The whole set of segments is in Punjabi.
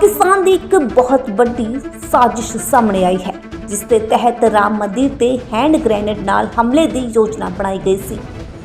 ਪਾਕਿਸਤਾਨ ਦੀ ਇੱਕ ਬਹੁਤ ਵੱਡੀ ਸਾਜ਼ਿਸ਼ ਸਾਹਮਣੇ ਆਈ ਹੈ, ਜਿਸ ਦੇ ਤਹਿਤ ਰਾਮ ਮੰਦਿਰ ਤੇ ਹੈਂਡ ਗ੍ਰੇਨੇਡ ਨਾਲ ਹਮਲੇ ਦੀ ਯੋਜਨਾ ਬਣਾਈ ਗਈ ਸੀ,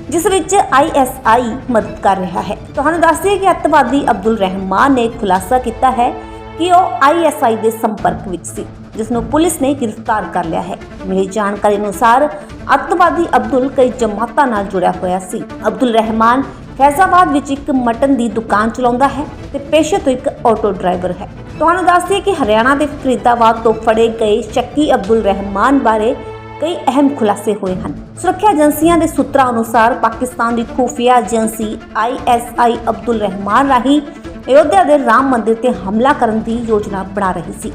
ਜਿਸ ਵਿੱਚ ਆਈਐਸਆਈ ਮਦਦ ਕਰ ਰਿਹਾ ਹੈ। ਤੁਹਾਨੂੰ ਦੱਸ ਦਈਏ ਕਿ ਅੱਤਵਾਦੀ ਅਬਦੁਲ ਰਹਿਮਾਨ ਨੇ ਖੁਲਾਸਾ ਕੀਤਾ ਹੈ ਕਿ ਉਹ ਆਈਐਸਆਈ ਦੇ ਸੰਪਰਕ ਵਿੱਚ ਸੀ, ਜਿਸ ਨੂੰ ਪੁਲਿਸ ਨੇ ਗ੍ਰਿਫਤਾਰ ਕਰ ਲਿਆ ਹੈ। ਮਿਲੀ ਜਾਣਕਾਰੀ ਅਨੁਸਾਰ ਅੱਤਵਾਦੀ ਅਬਦੁਲ ਕਈ ਜਮਾਤਾਂ ਨਾਲ ਜੁੜਿਆ ਹੋਇਆ ਸੀ। ਅਬਦੁਲ ਰਹਿਮਾਨ ਫੈਜ਼ਾਬਾਦ ਵਿੱਚ ਇੱਕ ਮਟਨ ਦੀ ਦੁਕਾਨ ਚਲਾਉਂਦਾ ਹੈ ਤੇ ਪੇਸ਼ੇ ਤੋਂ ਇੱਕ ਆਟੋ ਡਰਾਈਵਰ ਹੈ। ਤੁਹਾਨੂੰ ਦੱਸ ਦਈਏ ਕਿ ਹਰਿਆਣਾ ਦੇ ਫਰੀਦਾਬਾਦ ਤੋਂ ਫੜੇ ਗਏ ਸ਼ੱਕੀ ਅਬਦੁਲ ਰਹਿਮਾਨ ਬਾਰੇ ਕਈ ਅਹਿਮ ਖੁਲਾਸੇ ਹੋਏ ਹਨ। ਸੁਰੱਖਿਆ ਏਜੰਸੀਆਂ ਦੇ ਸੂਤਰਾਂ ਅਨੁਸਾਰ ਪਾਕਿਸਤਾਨ ਦੀ ਖੂਫੀਆ ਏਜੰਸੀ ਆਈਐਸਆਈ ਅਬਦੁਲ ਰਹਿਮਾਨ ਰਾਹੀਂ ਅਯੋਧਿਆ ਦੇ ਰਾਮ ਮੰਦਿਰ ਤੇ ਹਮਲਾ ਕਰਨ ਦੀ ਯੋਜਨਾ ਬਣਾ ਰਹੀ ਸੀ।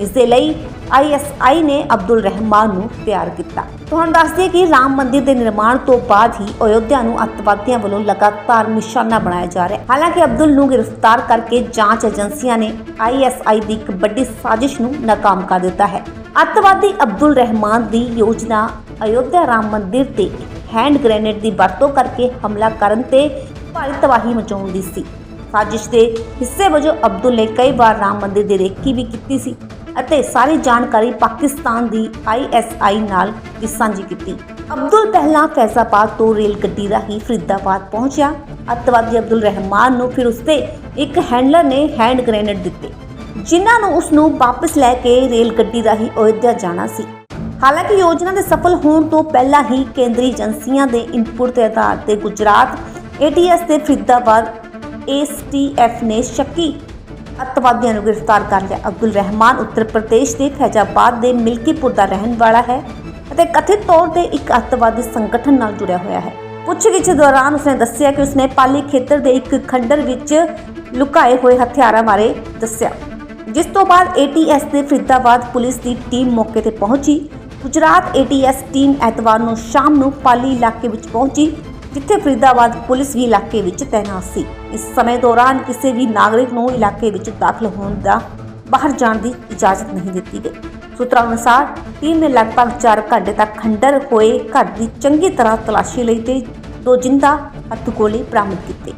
ਇਸ ਦੇ ਲਈ ਆਈਐਸਆਈ ਨੇ ਅਬਦੁਲ ਰਹਿਮਾਨ ਨੂੰ ਤਿਆਰ ਕੀਤਾ। ਤੁਹਾਨੂੰ ਦੱਸ ਦਈਏ ਕਿ ਰਾਮ ਮੰਦਿਰ ਦੇ ਨਿਰਮਾਣ ਤੋਂ ਬਾਅਦ ਹੀ ਅਯੋਧਿਆ ਨੂੰ ਅੱਤਵਾਦੀਆਂ ਵੱਲੋਂ ਲਗਾਤਾਰ ਨਿਸ਼ਾਨਾ ਬਣਾਇਆ ਜਾ ਰਿਹਾ ਹੈ। ਹਾਲਾਂਕਿ ਅਬਦੁਲ ਨੂੰ ਗ੍ਰਿਫਤਾਰ ਕਰਕੇ ਜਾਂਚ ਏਜੰਸੀਆਂ ਨੇ ਆਈਐਸਆਈ ਦੀ ਇੱਕ ਵੱਡੀ ਸਾਜ਼ਿਸ਼ ਨੂੰ ਨਾਕਾਮ ਕਰ ਦਿੱਤਾ ਹੈ। ਅੱਤਵਾਦੀ ਅਬਦੁਲ ਰਹਿਮਾਨ ਦੀ ਯੋਜਨਾ ਅਯੋਧਿਆ ਰਾਮ ਮੰਦਿਰ ਤੇ ਹੈਂਡ ਗ੍ਰੇਨੇਡ ਦੀ ਵਰਤੋਂ ਕਰਕੇ ਹਮਲਾ ਕਰਨ ਤੇ ਭਾਰੀ ਤਬਾਹੀ ਮਚਾਉਣ ਦੀ ਸੀ। ਸਾਜ਼ਿਸ਼ ਦੇ ਹਿੱਸੇ ਵਜੋਂ ਅਬਦੁਲ ਨੇ ਕਈ ਵਾਰ ਰਾਮ ਮੰਦਿਰ ਦੀ ਰੇਕੀ ਵੀ ਕੀਤੀ ਸੀ। ਅਤੇ ਸਾਰੀ ਜਾਣਕਾਰੀ ਪਾਕਿਸਤਾਨ ਦੀ ਆਈਐਸਆਈ ਨਾਲ ਵੀ ਸਾਂਝੀ ਕੀਤੀ। ਅਬਦੁਲ ਪਹਿਲਾਂ ਫੈਜ਼ਾਬਾਦ ਤੋਂ ਰੇਲ ਗੱਡੀ ਰਾਹੀਂ ਫਰੀਦਾਬਾਦ ਪਹੁੰਚਿਆ। ਅੱਤਵਾਦੀ ਅਬਦੁਲ ਰਹਿਮਾਨ ਨੂੰ ਫਿਰ ਉਸਦੇ ਇੱਕ ਹੈਂਡਲਰ ਨੇ ਹੈਂਡ ਗ੍ਰੇਨੇਡ ਦਿੱਤੇ, ਜਿਨ੍ਹਾਂ ਨੂੰ ਉਸ ਨੂੰ ਵਾਪਸ ਲੈ ਕੇ ਰੇਲ ਗੱਡੀ ਰਾਹੀਂ ਅਯੋਧਿਆ ਜਾਣਾ ਸੀ। ਹਾਲਾਂਕਿ ਯੋਜਨਾ ਦੇ ਸਫਲ ਹੋਣ ਤੋਂ ਪਹਿਲਾਂ ਹੀ ਕੇਂਦਰੀ ਏਜੰਸੀਆਂ ਦੇ ਇਨਪੁਟ ਦੇ ਆਧਾਰ ਤੇ ਗੁਜਰਾਤ ਏਟੀਐਸ ਤੇ ਫਰੀਦਾਬਾਦ ਏਸਟੀਐਫ ਨੇ ਸ਼ੱਕੀ ਅੱਤਵਾਦੀਆਂ ਨੂੰ ਗ੍ਰਿਫਤਾਰ ਕਰ ਲਿਆ। ਅਬਦੁਲ ਰਹਿਮਾਨ ਉੱਤਰ ਪ੍ਰਦੇਸ਼ ਦੇ ਫੈਜ਼ਾਬਾਦ ਦੇ ਮਿਲਕੀਪੁਰ ਦਾ ਰਹਿਣ ਵਾਲਾ ਹੈ ਅਤੇ ਕਥਿਤ ਤੌਰ ਤੇ ਇੱਕ ਅੱਤਵਾਦੀ ਸੰਗਠਨ ਨਾਲ ਜੁੜਿਆ ਹੋਇਆ ਹੈ। ਪੁੱਛਗਿੱਛ ਦੌਰਾਨ ਉਸਨੇ ਦੱਸਿਆ ਕਿ ਉਸਨੇ ਪਾਲੀ ਖੇਤਰ ਦੇ ਇੱਕ ਖੰਡਰ ਵਿੱਚ ਲੁਕਾਏ ਹੋਏ ਹਥਿਆਰਾਂ ਬਾਰੇ ਦੱਸਿਆ। ਜਿਸ ਤੋਂ ਬਾਅਦ ਏਟੀਐਸ ਦੇ ਫਰੀਦਾਬਾਦ ਪੁਲਿਸ ਦੀ ਟੀਮ ਮੌਕੇ ਤੇ ਪਹੁੰਚੀ। ਗੁਜਰਾਤ ਏਟੀਐਸ ਟੀਮ ਐਤਵਾਰ ਨੂੰ ਸ਼ਾਮ ਨੂੰ ਪਾਲੀ ਇਲਾਕੇ ਵਿੱਚ ਪਹੁੰਚੀ ਜਿੱਥੇ ਫਰੀਦਾਬਾਦ ਪੁਲਿਸ ਵੀ ਇਲਾਕੇ ਵਿੱਚ ਤੈਨਾਤ ਸੀ। ਇਸ ਸਮੇਂ ਦੌਰਾਨ ਕਿਸੇ ਵੀ ਨਾਗਰਿਕ ਨੂੰ ਇਲਾਕੇ ਵਿੱਚ ਦਾਖਲ ਹੋਣ ਦਾ ਬਾਹਰ ਜਾਣ ਦੀ ਇਜਾਜ਼ਤ ਨਹੀਂ ਦਿੱਤੀ ਗਈ। ਸੂਤਰਾਂ ਅਨੁਸਾਰ, ਟੀਮ ਨੇ ਲਗਭਗ 4 ਘੰਟੇ ਤੱਕ ਖੰਡਰ ਹੋਏ ਘਰ ਦੀ ਚੰਗੀ ਤਰ੍ਹਾਂ ਤਲਾਸ਼ੀ ਲਈ ਤੇ ਦੋ ਜਿੰਦਾ ਹੱਥਗੋਲੇ ਬਰਾਮਦ ਕੀਤੇ।